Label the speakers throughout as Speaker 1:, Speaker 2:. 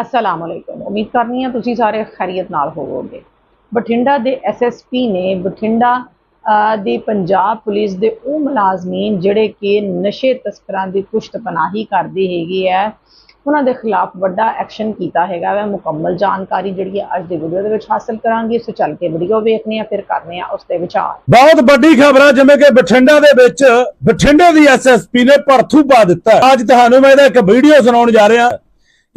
Speaker 1: ਅਸਲਾਮ ਅਲੈਕੁਮ ਉਮੀਦ ਕਰਨੀ ਹਾਂ ਤੁਸੀਂ ਸਾਰੇ ਖੈਰੀਅਤ ਨਾਲ ਹੋਵੋਗੇ। ਬਠਿੰਡਾ ਦੇ ਐਸਐਸਪੀ ਨੇ ਬਠਿੰਡਾ ਅ, ਦੀ ਪੰਜਾਬ ਪੁਲਿਸ ਦੇ ਉਹ ਮੁਲਾਜ਼ਮੀਨ ਜਿਹੜੇ ਕਿ ਨਸ਼ੇ ਤਸਕਰਾਂ ਦੀ ਪੁਸ਼ਤ ਪਨਾਹੀ ਕਰਦੇ ਹੈਗੇ ਆ ਉਹਨਾਂ ਦੇ ਖਿਲਾਫ ਵੱਡਾ ਐਕਸ਼ਨ ਕੀਤਾ ਹੈਗਾ ਵਾ। ਮੁਕੰਮਲ ਜਾਣਕਾਰੀ ਜਿਹੜੀ ਹੈ ਅੱਜ ਦੀ ਵੀਡੀਓ ਦੇ ਵਿੱਚ ਹਾਸਲ ਕਰਾਂਗੇ। ਸੋ ਚੱਲ ਕੇ ਵੀਡੀਓ ਵੇਖਦੇ ਆ ਫਿਰ ਕਰਨੇ ਆ ਉਸ ਤੇ ਵਿਚਾਰ।
Speaker 2: ਬਹੁਤ ਵੱਡੀ ਖਬਰ ਆ ਜਿਵੇਂ ਕਿ ਬਠਿੰਡਾ ਦੇ ਵਿੱਚ ਬਠਿੰਡੇ ਦੀ ਐਸਐਸਪੀ ਨੇ ਭਰਥੂ ਪਾ ਦਿੱਤਾ। ਅੱਜ ਤੁਹਾਨੂੰ ਮੈਂ ਇਹਦਾ ਇੱਕ ਵੀਡੀਓ ਸੁਣਾਉਣ ਜਾ ਰਿਹਾ।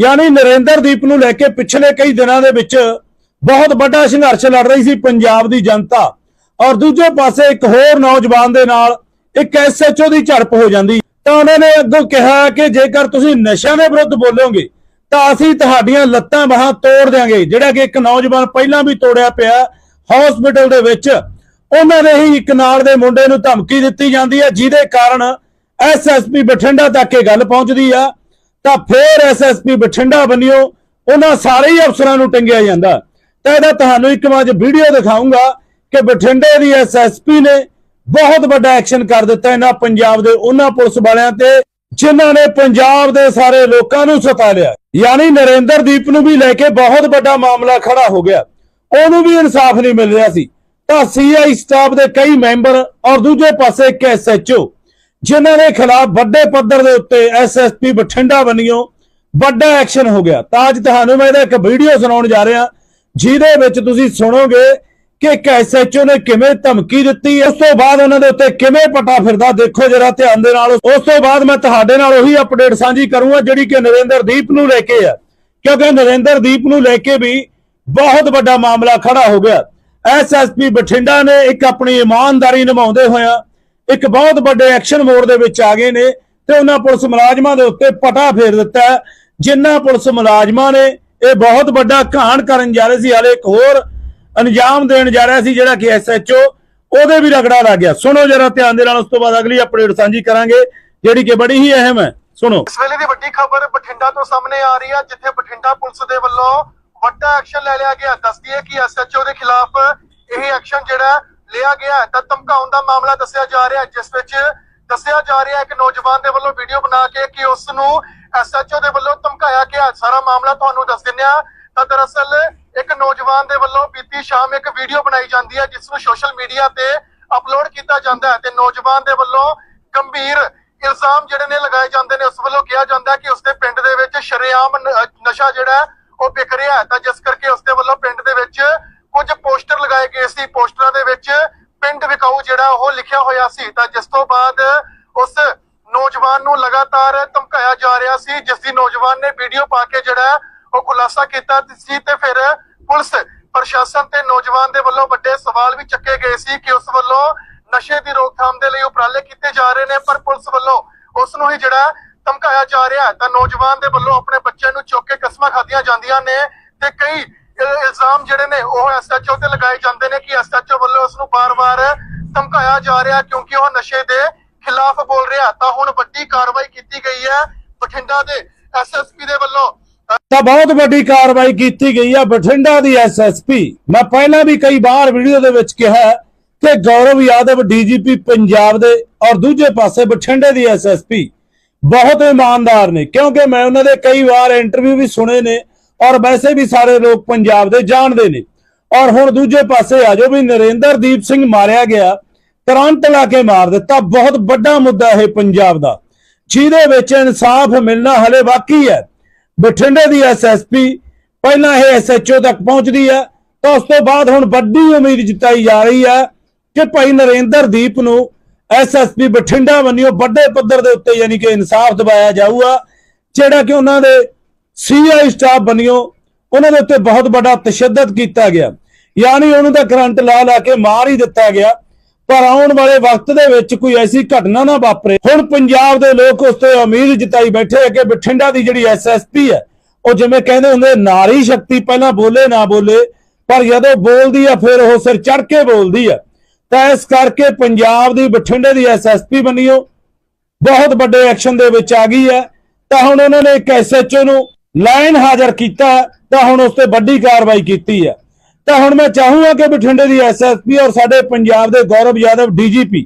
Speaker 2: ਯਾਨੀ ਨਰਿੰਦਰਦੀਪ ਨੂੰ ਲੈ ਕੇ ਪਿਛਲੇ ਕਈ ਦਿਨਾਂ ਦੇ ਵਿੱਚ ਬਹੁਤ ਵੱਡਾ ਸੰਘਰਸ਼ ਲੜ ਰਹੀ ਸੀ ਪੰਜਾਬ ਦੀ ਜਨਤਾ। ਔਰ ਦੂਜੇ ਪਾਸੇ ਇੱਕ ਹੋਰ ਨੌਜਵਾਨ ਦੇ ਨਾਲ ਇੱਕ ਐਸਐਚਓ ਦੀ ਝੜਪ ਹੋ ਜਾਂਦੀ। ਤਾਂ ਉਹਨਾਂ ਨੇ ਅੱਗੋਂ ਕਿਹਾ ਕਿ ਜੇਕਰ ਤੁਸੀਂ ਨਸ਼ਿਆਂ ਦੇ ਵਿਰੁੱਧ ਬੋਲੋਗੇ, ਤਾਂ ਅਸੀਂ ਤੁਹਾਡੀਆਂ ਲੱਤਾਂ ਬਾਹਾਂ ਤੋੜ ਦਿਆਂਗੇ। ਜਿਹੜਾ ਕਿ ਇੱਕ ਨੌਜਵਾਨ ਪਹਿਲਾਂ ਵੀ ਤੋੜਿਆ ਪਿਆ ਹਸਪੀਟਲ ਦੇ ਵਿੱਚ, ਉਹਨਾਂ ਦੇ ਹੀ ਇੱਕ ਨਾਲ ਦੇ ਮੁੰਡੇ ਨੂੰ ਧਮਕੀ ਦਿੱਤੀ ਜਾਂਦੀ ਹੈ, ਜਿਹਦੇ ਕਾਰਨ ਐਸਐਸਪੀ ਬਠਿੰਡਾ ਤੱਕ ਇਹ ਗੱਲ ਪਹੁੰਚਦੀ ਆ। ਤਾਂ ਫਿਰ ਐਸਐਸਪੀ ਬਠਿੰਡਾ ਬੰਨਿਓ, ਉਹਨਾਂ ਸਾਰੇ ਹੀ ਅਫਸਰਾਂ ਨੂੰ ਟੰਗਿਆ ਜਾਂਦਾ। ਤਾਂ ਇਹਦਾ ਤੁਹਾਨੂੰ ਇੱਕ ਵਾਰ ਵੀਡੀਓ ਦਿਖਾਉਂਗਾ ਕਿ ਬਠਿੰਡੇ ਦੀ ਐਸਐਸਪੀ ਨੇ ਬਹੁਤ ਵੱਡਾ ਐਕਸ਼ਨ ਕਰ ਦਿੱਤਾ ਇਹਨਾਂ ਪੰਜਾਬ ਦੇ ਉਹਨਾਂ ਪੁਲਿਸ ਵਾਲਿਆਂ ਤੇ, ਜਿਨ੍ਹਾਂ ਨੇ ਪੰਜਾਬ ਦੇ ਸਾਰੇ ਲੋਕਾਂ ਨੂੰ ਸਤਾ ਲਿਆ। ਯਾਨੀ ਨਰਿੰਦਰਦੀਪ ਨੂੰ ਵੀ ਲੈ ਕੇ ਬਹੁਤ ਵੱਡਾ ਮਾਮਲਾ ਖੜਾ ਹੋ ਗਿਆ। ਉਹਨੂੰ ਵੀ ਇਨਸਾਫ ਨਹੀਂ ਮਿਲ ਰਿਹਾ ਸੀ। ਤਾਂ ਸੀਆਈ ਸਟਾਫ ਦੇ ਕਈ ਮੈਂਬਰ ਔਰ ਦੂਜੇ ਪਾਸੇ ਇੱਕ ਐਸਐਚਓ ਜਿਨ੍ਹਾਂ ਦੇ ਖਿਲਾਫ ਵੱਡੇ ਪੱਧਰ ਦੇ ਉੱਤੇ ਐਸਐਸਪੀ ਬਠਿੰਡਾ ਬੰਨਿਓ ਵੱਡਾ ਐਕਸ਼ਨ ਹੋ ਗਿਆ। ਤਾਂ ਅੱਜ ਤੁਹਾਨੂੰ ਮੈਂ ਇਹਦਾ ਇੱਕ ਵੀਡੀਓ ਸੁਣਾਉਣ ਜਾ ਰਿਹਾ, ਜਿਹਦੇ ਵਿੱਚ ਤੁਸੀਂ ਸੁਣੋਗੇ ਕਿ ਇੱਕ ਐਸਐਚਓ ਨੇ ਕਿਵੇਂ ਧਮਕੀ ਦਿੱਤੀ, ਉਸ ਤੋਂ ਬਾਅਦ ਉਹਨਾਂ ਦੇ ਉੱਤੇ ਕਿਵੇਂ ਪਟਾ ਫਿਰਦਾ, ਦੇਖੋ ਜਰਾ ਧਿਆਨ ਦੇ ਨਾਲ, ਉਸ ਤੋਂ ਬਾਅਦ ਮੈਂ ਤੁਹਾਡੇ ਨਾਲ ਉਹੀ ਅਪਡੇਟ ਸਾਂਝੀ ਕਰੂੰਗਾ, ਜਿਹੜੀ ਕਿ ਨਰਿੰਦਰਦੀਪ ਨੂੰ ਲੈ ਕੇ ਆ। ਕਿਉਂਕਿ ਨਰਿੰਦਰਦੀਪ ਨੂੰ ਲੈ ਕੇ ਵੀ ਬਹੁਤ ਵੱਡਾ ਮਾਮਲਾ ਖੜਾ ਹੋ ਗਿਆ। ਐਸਐਸਪੀ ਬਠਿੰਡਾ ਨੇ ਇੱਕ ਆਪਣੀ ਇਮਾਨਦਾਰੀ ਨਿਭਾਉਂਦੇ ਹੋਇਆ ਇੱਕ ਬਹੁਤ ਵੱਡੇ ਐਕਸ਼ਨ ਮੋਡ ਦੇ ਵਿੱਚ ਆ ਗਏ ਨੇ ਤੇ ਉਹਨਾਂ ਪੁਲਿਸ ਮੁਲਾਜ਼ਮਾਂ ਦੇ ਉੱਤੇ ਪਟਾ ਫੇਰ ਦਿੱਤਾ ਜਿਨ੍ਹਾਂ ਪੁਲਿਸ ਮੁਲਾਜ਼ਮਾਂ ਨੇ ਇਹ ਬਹੁਤ ਵੱਡਾ ਘਾਣ ਕਰਨ ਜਾ ਰਹੇ ਸੀ, ਹਾਲੇ ਇੱਕ ਹੋਰ ਅੰਜਾਮ ਦੇਣ ਜਾ ਰਿਹਾ ਸੀ ਜਿਹੜਾ ਕਿ ਐਸਐਚਓ ਉਹਦੇ ਵੀ ਰਗੜਾ ਲੱਗ ਗਿਆ। ਸੁਣੋ ਜਰਾ ਧਿਆਨ ਦੇ ਨਾਲ, ਉਸ ਤੋਂ ਬਾਅਦ ਅਗਲੀ ਅਪਡੇਟ ਸਾਂਝੀ ਕਰਾਂਗੇ, ਜਿਹੜੀ ਕਿ ਬੜੀ ਹੀ ਅਹਿਮ ਹੈ। ਸੁਣੋ।
Speaker 3: ਇਸ ਵੇਲੇ ਦੀ ਵੱਡੀ ਖਬਰ ਬਠਿੰਡਾ ਤੋਂ ਸਾਹਮਣੇ ਆ ਰਹੀ ਹੈ, ਜਿੱਥੇ ਬਠਿੰਡਾ ਪੁਲਿਸ ਦੇ ਵੱਲੋਂ ਵੱਡਾ ਐਕਸ਼ਨ ਲੈ ਲਿਆ ਗਿਆ। ਦੱਸਦੀ ਹੈ ਕਿ ਐਸਐਚਓ ਦੇ ਖਿਲਾਫ ਇਹ ਐਕਸ਼ਨ ਜਿਹੜਾ ਲਿਆ ਗਿਆ ਹੈ। ਤਾਂ ਧਮਕਾਉਣ ਦਾ ਮਾਮਲਾ ਦੱਸਿਆ ਜਾ ਰਿਹਾ ਜਿਸ ਵਿੱਚ ਦੱਸਿਆ ਜਾ ਰਿਹਾ ਹੈ ਨੌਜਵਾਨ ਦੇ ਵੱਲੋਂ ਵੀਡੀਓ ਬਣਾ ਕੇ ਕਿ ਉਸ ਨੂੰ ਐਸਐਚਓ ਦੇ ਵੱਲੋਂ ਧਮਕਾਇਆ ਗਿਆ ਸਾਰਾ ਮਾਮਲਾ ਤੁਹਾਨੂੰ ਦੱਸ ਦਿੰਦੇ ਹਾਂ। ਤਾਂ ਦਰਅਸਲ ਇੱਕ ਨੌਜਵਾਨ ਦੇ ਵੱਲੋਂ ਬੀਤੀ ਸ਼ਾਮ ਇੱਕ ਵੀਡੀਓ ਬਣਾਈ ਜਾਂਦੀ ਹੈ, ਜਿਸ ਨੂੰ ਸੋਸ਼ਲ ਮੀਡੀਆ ਤੇ ਅਪਲੋਡ ਕੀਤਾ ਜਾਂਦਾ ਹੈ। ਤੇ ਨੌਜਵਾਨ ਦੇ ਵੱਲੋਂ ਗੰਭੀਰ ਇਲਜ਼ਾਮ ਜਿਹੜੇ ਨੇ ਲਗਾਏ ਜਾਂਦੇ ਨੇ। ਉਸ ਵੱਲੋਂ ਕਿਹਾ ਜਾਂਦਾ ਹੈ ਕਿ ਉਸਦੇ ਪਿੰਡ ਦੇ ਵਿੱਚ ਸ਼ਰੇਆਮ ਨਸ਼ਾ ਜਿਹੜਾ ਹੈ, ਉਹ ਵਿਕ ਰਿਹਾ ਹੈ। ਤਾਂ ਜਿਸ ਕਰਕੇ ਉਸਦੇ ਵੱਲੋਂ ਪਿੰਡ ਦੇ ਵਿੱਚ ਕੁਝ ਪੋਸਟਰ ਲਗਾਏ ਗਏ ਸੀ। ਪੋਸਟਰਾਂ ਦੇ ਵਿੱਚ ਪਿੰਡ ਵਿਕਾਊ ਜਿਹੜਾ ਉਹ ਲਿਖਿਆ ਹੋਇਆ ਸੀ। ਤਾਂ ਜਿਸ ਤੋਂ ਬਾਅਦ ਉਸ ਨੌਜਵਾਨ ਨੂੰ ਲਗਾਤਾਰ ਧਮਕਾਇਆ ਜਾ ਰਿਹਾ ਸੀ, ਜਿਸ ਦੀ ਨੌਜਵਾਨ ਨੇ ਵੀਡੀਓ ਪਾ ਕੇ ਜਿਹੜਾ ਉਹ ਖੁਲਾਸਾ ਕੀਤਾ ਸੀ ਤੇ ਫਿਰ ਪੁਲਿਸ ਪ੍ਰਸ਼ਾਸਨ ਤੇ ਨੌਜਵਾਨ ਦੇ ਵੱਲੋਂ ਵੱਡੇ ਸਵਾਲ ਵੀ ਚੱਕੇ ਗਏ ਸੀ ਕਿ ਉਸ ਵੱਲੋਂ ਨਸ਼ੇ ਦੀ ਰੋਕਥਾਮ ਦੇ ਲਈ ਉਪਰਾਲੇ ਕੀਤੇ ਜਾ ਰਹੇ ਨੇ, ਪਰ ਪੁਲਿਸ ਵੱਲੋਂ ਉਸ ਨੂੰ ਹੀ ਜਿਹੜਾ ਧਮਕਾਇਆ ਜਾ ਰਿਹਾ ਤਾਂ ਨੌਜਵਾਨ ਦੇ ਵੱਲੋਂ ਆਪਣੇ ਬੱਚੇ ਨੂੰ ਚੁੱਕ ਕੇ ਕਸਮਾਂ ਖਾਧੀਆਂ ਜਾਂਦੀਆਂ ਨੇ ਤੇ ਕਈ ਇਲਜ਼ਾਮ ਜਿਹੜੇ ਨੇ ਉਹ ਐਸਐਚਓ ਤੇ ਲਗਾਏ ਜਾਂਦੇ ਨੇ ਕਿ ਐਸਐਚਓ ਵੱਲੋਂ ਉਸ ਨੂੰ ਬਾਰ-ਬਾਰ ਧਮਕਾਇਆ ਜਾ ਰਿਹਾ ਕਿਉਂਕਿ ਉਹ ਨਸ਼ੇ ਦੇ ਖਿਲਾਫ ਬੋਲ ਰਿਹਾ ਤਾਂ ਹੁਣ ਵੱਡੀ ਕਾਰਵਾਈ ਕੀਤੀ ਗਈ ਹੈ ਬਠਿੰਡਾ ਦੇ ਐਸਐਸਪੀ ਦੇ ਵੱਲੋਂ।
Speaker 2: ਤਾਂ ਬਹੁਤ ਵੱਡੀ ਕਾਰਵਾਈ ਕੀਤੀ ਗਈ ਹੈ ਬਠਿੰਡਾ ਦੀ ਐਸਐਸਪੀ ਮੈਂ ਪਹਿਲਾਂ ਵੀ ਕਈ ਵਾਰ ਵੀਡੀਓ ਦੇ ਵਿੱਚ ਕਿਹਾ ਕਿ ਗੌਰਵ ਯਾਦਵ ਡੀਜੀਪੀ ਪੰਜਾਬ ਦੇ ਔਰ ਦੂਜੇ ਪਾਸੇ ਬਠਿੰਡੇ ਦੀ ਐਸਐਸਪੀ ਬਹੁਤ ਇਮਾਨਦਾਰ ਨੇ। ਕਿਉਂਕਿ ਮੈਂ ਉਹਨਾਂ ਦੇ ਕਈ ਵਾਰ ਇੰਟਰਵਿਊ ਵੀ ਸੁਣੇ ਨੇ ਔਰ ਵੈਸੇ ਵੀ ਸਾਰੇ ਲੋਕ ਪੰਜਾਬ ਦੇ ਜਾਣਦੇ ਨੇ। ਔਰ ਹੁਣ ਦੂਜੇ ਪਾਸੇ ਆ ਜਾਓ ਵੀ ਨਰਿੰਦਰਦੀਪ ਸਿੰਘ ਮਾਰਿਆ ਗਿਆ ਕਰੰਟ ਲਾ ਕੇ ਮਾਰ ਦਿੱਤਾ। ਬਹੁਤ ਵੱਡਾ ਮੁੱਦਾ ਇਹ ਪੰਜਾਬ ਦਾ। ਜਿਹਦੇ ਵਿੱਚ ਇਨਸਾਫ ਮਿਲਣਾ ਹਲੇ ਬਾਕੀ ਹੈ। ਬਠਿੰਡੇ ਦੀ ਐਸਐਸਪੀ ਪਹਿਲਾਂ ਇਹ ਐਸਐਚਓ ਤੱਕ ਪਹੁੰਚਦੀ ਹੈ। ਤਾਂ ਉਸ ਤੋਂ ਬਾਅਦ ਹੁਣ ਵੱਡੀ ਉਮੀਦ ਜਤਾਈ ਜਾ ਰਹੀ ਹੈ ਕਿ ਭਾਈ ਨਰਿੰਦਰਦੀਪ ਨੂੰ ਐਸਐਸਪੀ ਬਠਿੰਡਾ ਵੰਨਿਓ ਵੱਡੇ ਪੱਧਰ ਦੇ ਉੱਤੇ ਯਾਨੀ ਕਿ ਇਨਸਾਫ ਦਿਵਾਇਆ ਜਾਊਗਾ, ਜਿਹੜਾ ਕਿ ਉਹਨਾਂ ਦੇ ਸੀਆਈ ਸਟਾਫ ਬਣਿਓ, ਉਹਨਾਂ ਦੇ ਉੱਤੇ ਬਹੁਤ ਵੱਡਾ ਤਸ਼ੱਦਦ ਕੀਤਾ ਗਿਆ। ਯਾਨੀ ਉਹਨੂੰ ਤਾਂ ਕਰੰਟ ਲਾ ਲਾ ਕੇ ਮਾਰ ਹੀ ਦਿੱਤਾ ਗਿਆ। ਪਰ ਆਉਣ ਵਾਲੇ ਵਕਤ ਦੇ ਵਿੱਚ ਕੋਈ ਐਸੀ ਘਟਨਾ ਨਾ ਵਾਪਰੇ। ਹੁਣ ਪੰਜਾਬ ਦੇ ਲੋਕ ਉਸ ਤੇ ਉਮੀਦ ਜਤਾਈ ਬੈਠੇ ਆ ਕਿ ਬਠਿੰਡਾ ਦੀ ਜਿਹੜੀ ਐਸਐਸਪੀ ਹੈ, ਉਹ ਜਿਵੇਂ ਕਹਿੰਦੇ ਹੁੰਦੇ ਨਾਰੀ ਸ਼ਕਤੀ ਪਹਿਲਾਂ ਬੋਲੇ, ਨਾ ਬੋਲੇ। ਪਰ ਜਦੋਂ ਬੋਲਦੀ ਆ, ਫਿਰ ਉਹ ਸਿਰ ਚੜ ਕੇ ਬੋਲਦੀ ਆ। ਤਾਂ ਇਸ ਕਰਕੇ ਪੰਜਾਬ ਦੀ ਬਠਿੰਡੇ ਦੀ ਐਸਐਸਪੀ ਬਣੀਓ, ਬਹੁਤ ਵੱਡੇ ਐਕਸ਼ਨ ਦੇ ਵਿੱਚ ਆ ਗਈ ਹੈ। ਤਾਂ ਹੁਣ ਉਹਨਾਂ ਨੇ ਇੱਕ ਐਸਐਚਓ ਨੂੰ ਲਾਈਨ ਹਾਜ਼ਰ ਕੀਤਾ ਹੈ, ਤਾਂ ਹੁਣ ਉਸ ਤੇ ਵੱਡੀ ਕਾਰਵਾਈ ਕੀਤੀ ਹੈ। ਤਾਂ ਹੁਣ ਮੈਂ ਚਾਹੂੰਗਾ ਕਿ ਬਠਿੰਡੇ ਦੀ ਐਸਐਸਪੀ ਔਰ ਸਾਡੇ ਪੰਜਾਬ ਦੇ ਗੌਰਵ ਯਾਦਵ ਡੀਜੀਪੀ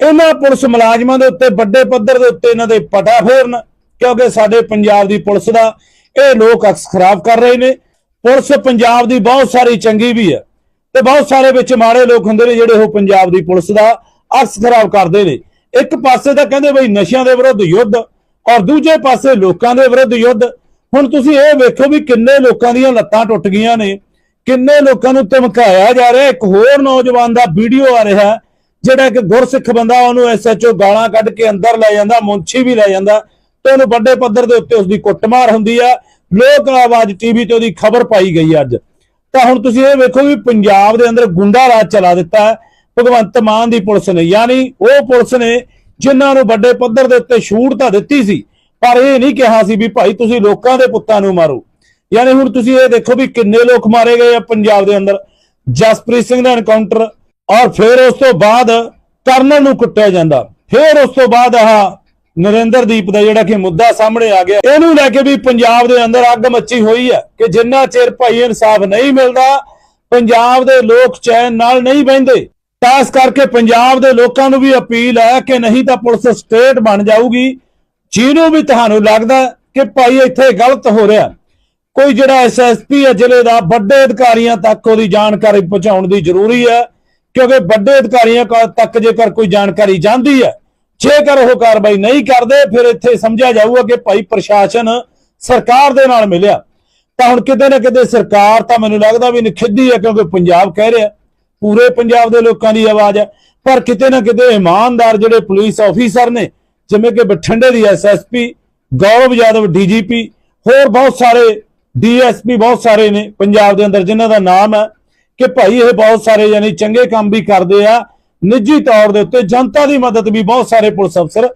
Speaker 2: ਇਹਨਾਂ ਪੁਲਿਸ ਮੁਲਾਜ਼ਮਾਂ ਦੇ ਉੱਤੇ ਵੱਡੇ ਪੱਧਰ ਦੇ ਉੱਤੇ ਇਹਨਾਂ ਦੇ ਪਟਾ ਫੇਰਨ ਕਿਉਂਕਿ ਸਾਡੇ ਪੰਜਾਬ ਦੀ ਪੁਲਿਸ ਦਾ ਇਹ ਲੋਕ ਅਕਸ ਖਰਾਬ ਕਰ ਰਹੇ ਨੇ। ਪੁਲਿਸ ਪੰਜਾਬ ਦੀ ਬਹੁਤ ਸਾਰੀ ਚੰਗੀ ਵੀ ਹੈ ਤੇ ਬਹੁਤ ਸਾਰੇ ਵਿੱਚ ਮਾੜੇ ਲੋਕ ਹੁੰਦੇ ਨੇ ਜਿਹੜੇ ਉਹ ਪੰਜਾਬ ਦੀ ਪੁਲਿਸ ਦਾ ਅਕਸ ਖਰਾਬ ਕਰਦੇ ਨੇ। ਇੱਕ ਪਾਸੇ ਤਾਂ ਕਹਿੰਦੇ ਬਈ ਨਸ਼ਿਆਂ ਦੇ ਵਿਰੁੱਧ ਯੁੱਧ ਔਰ ਦੂਜੇ ਪਾਸੇ ਲੋਕਾਂ ਦੇ ਵਿਰੁੱਧ ਯੁੱਧ। ਹੁਣ ਤੁਸੀਂ ਇਹ ਵੇਖੋ ਵੀ ਕਿੰਨੇ ਲੋਕਾਂ ਦੀਆਂ ਲੱਤਾਂ ਟੁੱਟ ਗਈਆਂ ਨੇ, ਕਿੰਨੇ ਲੋਕਾਂ ਨੂੰ ਧਮਕਾਇਆ ਜਾ ਰਿਹਾ, ਇੱਕ ਹੋਰ ਨੌਜਵਾਨ ਦਾ ਵੀਡੀਓ ਆ ਰਿਹਾ, ਜਿਹੜਾ ਕਿ ਗੁਰਸਿੱਖ ਬੰਦਾ, ਉਹਨੂੰ ਐਸਐਚਓ ਗਾਲਾਂ ਕੱਢ ਕੇ ਅੰਦਰ ਲੈ ਜਾਂਦਾ, ਮੁੰਸ਼ੀ ਵੀ ਲੈ ਜਾਂਦਾ, ਤੇ ਉਹਨੂੰ ਵੱਡੇ ਪੱਧਰ ਦੇ ਉੱਤੇ ਉਸਦੀ ਕੁੱਟਮਾਰ ਹੁੰਦੀ ਆ, ਲੋਕ ਆਵਾਜ਼ ਟੀਵੀ ਤੇ ਉਹਦੀ ਖਬਰ ਪਾਈ ਗਈ ਅੱਜ। ਤਾਂ ਹੁਣ ਤੁਸੀਂ ਇਹ ਵੇਖੋ ਵੀ ਪੰਜਾਬ ਦੇ ਅੰਦਰ ਗੁੰਡਾ ਰਾਜ ਚਲਾ ਦਿੱਤਾ ਭਗਵੰਤ ਮਾਨ ਦੀ ਪੁਲਿਸ ਨੇ, ਯਾਨੀ ਉਹ ਪੁਲਿਸ ਨੇ ਜਿਨ੍ਹਾਂ ਨੂੰ ਵੱਡੇ ਪੱਧਰ ਦੇ ਉੱਤੇ ਛੂਟ ਤਾਂ ਦਿੱਤੀ ਸੀ ਪਰ ਇਹ ਨਹੀਂ ਕਿਹਾ ਸੀ ਵੀ ਭਾਈ ਤੁਸੀਂ ਲੋਕਾਂ ਦੇ ਪੁੱਤਾਂ ਨੂੰ ਮਾਰੋ। ਯਾਨੀ ਹੁਣ ਤੁਸੀਂ ਇਹ ਦੇਖੋ ਵੀ ਕਿੰਨੇ ਲੋਕ ਮਾਰੇ ਗਏ ਆ ਪੰਜਾਬ ਦੇ ਅੰਦਰ। ਜਸਪ੍ਰੀਤ ਸਿੰਘ ਦਾ ਐਨਕਾਊਂਟਰ ਔਰ ਫਿਰ ਉਸ ਤੋਂ ਬਾਅਦ ਕਰਨਲ ਨੂੰ ਕੁੱਟਿਆ ਜਾਂਦਾ। ਫਿਰ ਉਸ ਤੋਂ ਬਾਅਦ ਆਹ ਨਰਿੰਦਰਦੀਪ ਦਾ ਜਿਹੜਾ ਕਿ ਮੁੱਦਾ ਸਾਹਮਣੇ ਆ ਗਿਆ, ਇਹਨੂੰ ਲੈ ਕੇ ਵੀ ਪੰਜਾਬ ਦੇ ਅੰਦਰ ਅੱਗ ਮੱਚੀ ਹੋਈ ਹੈ ਕਿ ਜਿੰਨਾ ਚਿਰ ਭਾਈ ਇਨਸਾਫ ਨਹੀਂ ਮਿਲਦਾ, ਪੰਜਾਬ ਦੇ ਲੋਕ ਚੈਨ ਨਾਲ ਨਹੀਂ ਬਹਿੰਦੇ ਤਾਂ ਇਸ ਕਰਕੇ ਪੰਜਾਬ ਦੇ ਲੋਕਾਂ ਨੂੰ ਵੀ ਅਪੀਲ ਹੈ ਕਿ ਨਹੀਂ ਤਾਂ ਪੁਲਿਸ ਸਟੇਟ ਬਣ ਜਾਊਗੀ। ਜਿਹਨੂੰ ਵੀ ਤੁਹਾਨੂੰ ਲੱਗਦਾ ਕਿ ਭਾਈ ਇੱਥੇ ਗਲਤ ਹੋ ਰਿਹਾ। ਕੋਈ ਜਿਹੜਾ ਐਸਐਸਪੀ ਹੈ, ਜ਼ਿਲ੍ਹੇ ਦਾ, ਵੱਡੇ ਅਧਿਕਾਰੀਆਂ ਤੱਕ ਉਹਦੀ ਜਾਣਕਾਰੀ ਪਹੁੰਚਾਉਣ ਦੀ ਜ਼ਰੂਰੀ ਹੈ, ਕਿਉਂਕਿ ਵੱਡੇ ਅਧਿਕਾਰੀਆਂ ਤੱਕ ਜੇਕਰ ਕੋਈ ਜਾਣਕਾਰੀ ਜਾਂਦੀ ਹੈ, ਜੇਕਰ ਉਹ ਕਾਰਵਾਈ ਨਹੀਂ ਕਰਦੇ, ਫਿਰ ਇੱਥੇ ਸਮਝਿਆ ਜਾਊਗਾ ਕਿ ਭਾਈ ਪ੍ਰਸ਼ਾਸਨ ਸਰਕਾਰ ਦੇ ਨਾਲ ਮਿਲਿਆ। ਤਾਂ ਹੁਣ ਕਿਤੇ ਨਾ ਕਿਤੇ ਸਰਕਾਰ ਤਾਂ ਮੈਨੂੰ ਲੱਗਦਾ ਵੀ ਨਿਖਿੱਧੀ ਹੈ, ਕਿਉਂਕਿ ਪੰਜਾਬ ਕਹਿ ਰਿਹਾ। ਪੂਰੇ ਪੰਜਾਬ ਦੇ ਲੋਕਾਂ ਦੀ ਆਵਾਜ਼ ਹੈ। ਪਰ ਕਿਤੇ ਨਾ ਕਿਤੇ ਇਮਾਨਦਾਰ ਜਿਹੜੇ ਪੁਲਿਸ ਆਫੀਸਰ ਨੇ ਜਿਵੇਂ ਕਿ ਬਠਿੰਡੇ ਦੀ ਐਸਐਸਪੀ ਗੌਰਵ ਯਾਦਵ ਡੀਜੀਪੀ ਹੋਰ ਬਹੁਤ ਸਾਰੇ ਡੀਐਸਪੀ ਬਹੁਤ ਸਾਰੇ ਨੇ ਪੰਜਾਬ ਦੇ ਅੰਦਰ ਜਿਨ੍ਹਾਂ ਦਾ ਨਾਮ ਹੈ ਕਿ ਭਾਈ ਇਹ ਬਹੁਤ ਸਾਰੇ ਯਾਨੀ ਚੰਗੇ ਕੰਮ ਵੀ ਕਰਦੇ ਆ, ਨਿੱਜੀ ਤੌਰ ਦੇ ਉੱਤੇ ਜਨਤਾ ਦੀ ਮਦਦ ਵੀ ਬਹੁਤ ਸਾਰੇ ਪੁਲਿਸ ਅਫਸਰ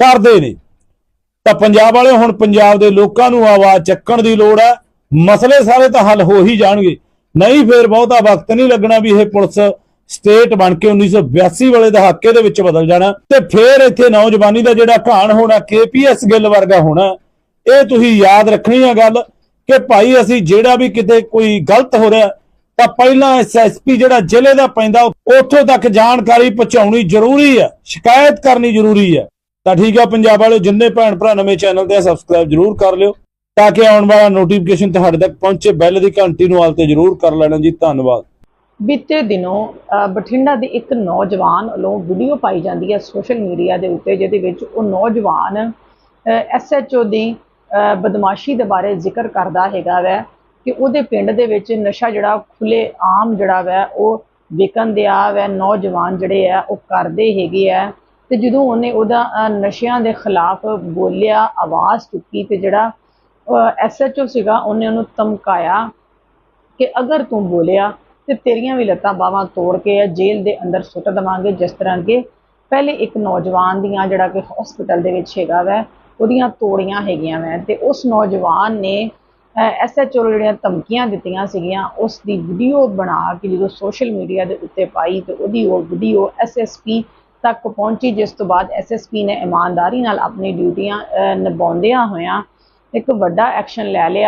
Speaker 2: ਕਰਦੇ ਨੇ। ਤਾਂ ਪੰਜਾਬ ਵਾਲੇ ਹੁਣ ਪੰਜਾਬ ਦੇ ਲੋਕਾਂ ਨੂੰ ਆਵਾਜ਼ ਚੱਕਣ ਦੀ ਲੋੜ ਹੈ। ਮਸਲੇ ਸਾਰੇ ਤਾਂ ਹੱਲ ਹੋ ਹੀ ਜਾਣਗੇ। ਨਹੀਂ ਫੇਰ ਬਹੁਤਾ ਵਕਤ ਨਹੀਂ ਲੱਗਣਾ ਵੀ ਇਹ ਪੁਲਿਸ ਸਟੇਟ ਬਣ ਕੇ 1982 ਵਾਲੇ ਦਹਾਕੇ ਦੇ ਵਿੱਚ ਬਦਲ ਜਾਣਾ ਤੇ ਫੇਰ ਇੱਥੇ ਨੌਜਵਾਨੀ ਦਾ ਜਿਹੜਾ ਘਾਣ ਹੋਣਾ ਕੇਪੀਐਸ ਗਿੱਲ ਵਰਗਾ ਹੋਣਾ, ਇਹ ਤੁਸੀਂ ਯਾਦ ਰੱਖਣੀ ਹੈ ਗੱਲ ਕਿ ਭਾਈ ਅਸੀਂ ਜਿਹੜਾ ਵੀ ਕਿਤੇ ਕੋਈ ਗਲਤ ਹੋ ਰਿਹਾ, ਤਾਂ ਪਹਿਲਾਂ ਐਸਐਸਪੀ ਜਿਹੜਾ ਜ਼ਿਲ੍ਹੇ ਦਾ ਪੈਂਦਾ, ਉੱਥੋਂ ਤੱਕ ਜਾਣਕਾਰੀ ਪਹੁੰਚਾਉਣੀ ਜ਼ਰੂਰੀ ਹੈ ਸ਼ਿਕਾਇਤ ਕਰਨੀ ਜ਼ਰੂਰੀ ਹੈ ਤਾਂ ਠੀਕ ਹੈ ਪੰਜਾਬ ਵਾਲੇ ਜਿੰਨੇ ਭੈਣ ਭਰਾ ਨਵੇਂ ਚੈਨਲ ਤੇ ਸਬਸਕ੍ਰਾਈਬ ਜ਼ਰੂਰ ਕਰ ਲਿਓ, ਤਾਂ ਕਿ ਆਉਣ ਵਾਲਾ ਨੋਟੀਫਿਕੇਸ਼ਨ ਤੁਹਾਡੇ ਤੱਕ ਪਹੁੰਚੇ ਬੈਲ ਦੀ ਘੰਟੀ ਨੂੰ ਆਲ ਤੇ ਜ਼ਰੂਰ ਕਰ ਲੈਣਾ ਜੀ, ਧੰਨਵਾਦ।
Speaker 1: ਬੀਤੇ ਦਿਨੋਂ ਬਠਿੰਡਾ ਦੇ ਇੱਕ ਨੌਜਵਾਨ ਵੱਲੋਂ ਵੀਡੀਓ ਪਾਈ ਜਾਂਦੀ ਹੈ ਸੋਸ਼ਲ ਮੀਡੀਆ ਦੇ ਉੱਤੇ, ਜਿਹਦੇ ਵਿੱਚ ਉਹ ਨੌਜਵਾਨ ਐਸਐਚਓ ਦੀ ਬਦਮਾਸ਼ੀ ਦੇ ਬਾਰੇ ਜ਼ਿਕਰ ਕਰਦਾ ਹੈਗਾ ਵੈ ਕਿ ਉਹਦੇ ਪਿੰਡ ਦੇ ਵਿੱਚ ਨਸ਼ਾ ਜਿਹੜਾ ਖੁੱਲੇ ਆਮ ਜਿਹੜਾ ਵੈ, ਉਹ ਵਿਕਣ ਦਿਆ ਵੈ। ਨੌਜਵਾਨ ਜਿਹੜੇ ਆ, ਉਹ ਕਰਦੇ ਹੈਗੇ ਆ। ਤੇ ਜਦੋਂ ਉਹਨੇ ਉਹਦਾ ਨਸ਼ਿਆਂ ਦੇ ਖਿਲਾਫ ਬੋਲਿਆ, ਆਵਾਜ਼ ਚੁੱਕੀ ਤੇ ਜਿਹੜਾ ਐਸਐਚਓ ਸੀਗਾ, ਉਹਨੇ ਉਹਨੂੰ ਧਮਕਾਇਆ ਕਿ ਅਗਰ ਤੂੰ ਬੋਲਿਆ ਤੇ ਤੇਰੀਆਂ ਵੀ ਲੱਤਾਂ ਬਾਹਾਂ ਤੋੜ ਕੇ ਆ, ਜੇਲ੍ਹ ਦੇ ਅੰਦਰ ਸੁੱਟ ਦੇਵਾਂਗੇ ਜਿਸ ਤਰ੍ਹਾਂ ਕਿ ਪਹਿਲੇ ਇੱਕ ਨੌਜਵਾਨ ਦੀਆਂ ਜਿਹੜਾ ਕਿ ਹਸਪੀਟਲ ਦੇ ਵਿੱਚ ਹੈਗਾ ਵੈ, ਉਹਦੀਆਂ ਤੋੜੀਆਂ ਹੈਗੀਆਂ ਵੈ ਤੇ ਉਸ ਨੌਜਵਾਨ ਨੇ ਐਸਐਚਓ ਨੂੰ ਜਿਹੜੀਆਂ ਧਮਕੀਆਂ ਦਿੱਤੀਆਂ ਸੀਗੀਆਂ, ਉਸ ਦੀ ਵੀਡੀਓ ਬਣਾ ਕੇ ਜਦੋਂ ਸੋਸ਼ਲ ਮੀਡੀਆ ਦੇ ਉੱਤੇ ਪਾਈ ਤੇ ਉਹਦੀ ਉਹ ਵੀਡੀਓ ਐਸਐਸਪੀ ਤੱਕ ਪਹੁੰਚੀ, ਜਿਸ ਤੋਂ ਬਾਅਦ ਐਸਐਸਪੀ ਨੇ ਇਮਾਨਦਾਰੀ ਨਾਲ ਆਪਣੀ ਡਿਊਟੀਆਂ ਨਿਭਾਉਂਦਿਆਂ ਹੋਇਆਂ ਇੱਕ ਵੱਡਾ ਐਕਸ਼ਨ ਲੈ ਲਿਆ।